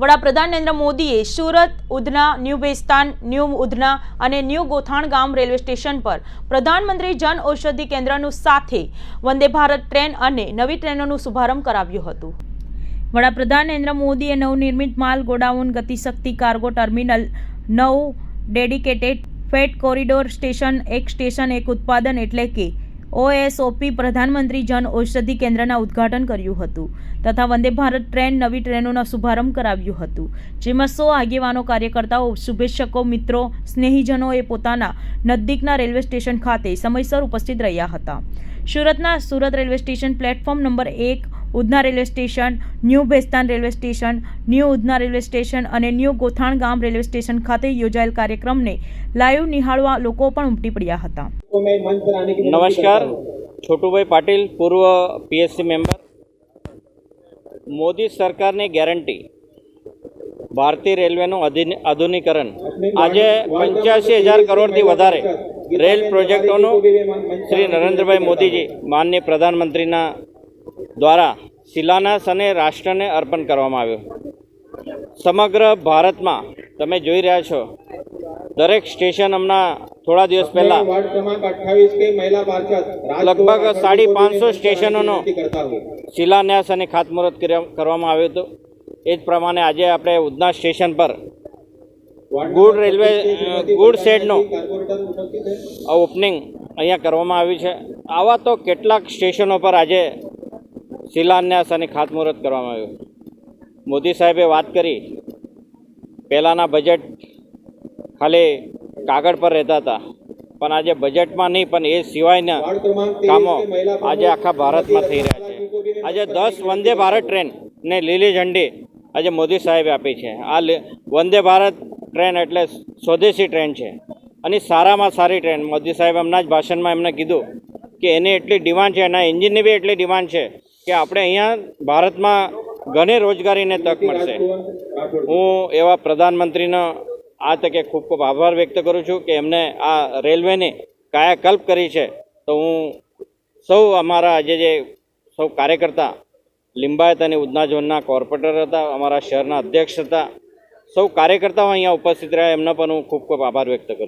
વડાપ્રધાન નરેન્દ્ર મોદીએ Surat, Udhna, new Bestan new Udhna અને ન્યૂ ગોથાણ ગામ રેલવે સ્ટેશન પર પ્રધાનમંત્રી જન ઔષધિ કેન્દ્રનું સાથે વંદે ભારત ટ્રેન અને નવી ટ્રેનોનું શુભારંભ કરાવ્યું હતું. વડાપ્રધાન નરેન્દ્ર મોદીએ નવનિર્મિત માલ ગોડાઉન, ગતિશક્તિ કાર્ગો ટર્મિનલ, નવ ડેડિકેટેડ ફેટ કોરિડોર સ્ટેશન, એક સ્ટેશન, એક ઉત્પાદન એટલે કે ઓએસઓપી પ્રધાનમંત્રી જન ઔષધિ કેન્દ્રના ઉદ્ઘાટન કર્યું હતું તથા વંદે ભારત ટ્રેન નવી ટ્રેનોનો શુભારંભ કરાવ્યું હતું, જેમાં સો આગેવાનો, કાર્યકર્તાઓ, શુભેચ્છકો, મિત્રો, સ્નેહીજનોએ પોતાના નજીકના રેલવે સ્ટેશન ખાતે સમયસર ઉપસ્થિત રહ્યા હતા. સુરતના Surat railway station platform number એક Udhna railway station, new Bhestan railway station, new Udhna railway station અને ન્યૂ ગોથાણ ગામ રેલવે સ્ટેશન ખાતે યોજાયેલ કાર્યક્રમને લાઈવ નિહાળવા લોકો પણ ઉમટી પડ્યા હતા. નમસ્કાર. છોટુભાઈ પાટીલ, પૂર્વ પીએસસી મેમ્બર. મોદી સરકારની ગેરંટી. ભારતીય રેલવેનું આધુનિકરણ. આજે પંચ્યાસી હજાર કરોડથી વધારે રેલ પ્રોજેક્ટોનું શ્રી નરેન્દ્રભાઈ મોદીજી, માનનીય પ્રધાનમંત્રીના દ્વારા શિલાન્યાસ અને રાષ્ટ્રને અર્પણ કરવામાં આવ્યો. સમગ્ર ભારતમાં તમે જોઈ રહ્યા છો દરેક સ્ટેશન હમણાં થોડા દિવસ પહેલા લગભગ સાડી પાંચસો સ્ટેશનોનો શિલાન્યાસ અને ખાતમુહૂર્ત કરવામાં આવ્યું હતું. એ જ પ્રમાણે આજે આપણે ઉધના સ્ટેશન પર ગુડ રેલવે ગુડ શેડનો ઓપનિંગ અહીંયા કરવામાં આવ્યું છે. આવા તો કેટલાક સ્ટેશનો પર આજે શિલાન્યાસ અને ખાતમુહૂર્ત કરવામાં આવ્યું. મોદી સાહેબે વાત કરી. પહેલાંના બજેટ ખાલી કાગળ પર રહેતા હતા. પણ આજે બજેટમાં નહીં પણ એ સિવાયના કામો આજે આખા ભારતમાં થઈ રહ્યા છે. આજે દસ વંદે ભારત ટ્રેનને લીલી ઝંડી આજે મોદી સાહેબે આપી છે. આ વંદે ભારત ટ્રેન એટલે સ્વદેશી ટ્રેન છે. અને સારામાં સારી ટ્રેન. મોદી સાહેબ હમણાં જ ભાષણમાં એમને કીધું કે એની એટલી ડિમાન્ડ છે એના એન્જિનની બી એટલી ડિમાન્ડ છે કે આપણે અહીંયા ભારતમાં ઘણી રોજગારીને તક મળશે. હું એવા પ્રધાનમંત્રીનો આ તકે ખૂબ ખૂબ આભાર વ્યક્ત કરું છું કે એમને આ રેલવેની કાયાકલ્પ કરી છે. તો હું સૌ અમારા આજે જે સૌ કાર્યકર્તા, લિંબાયત અને ઉધના ઝોનના કોર્પોરેટર હતા, અમારા શહેરના અધ્યક્ષ હતા, સૌ કાર્યકર્તાઓ અહીંયા ઉપસ્થિત રહ્યા. એમનો પણ હું ખૂબ ખૂબ આભાર વ્યક્ત કરું છું.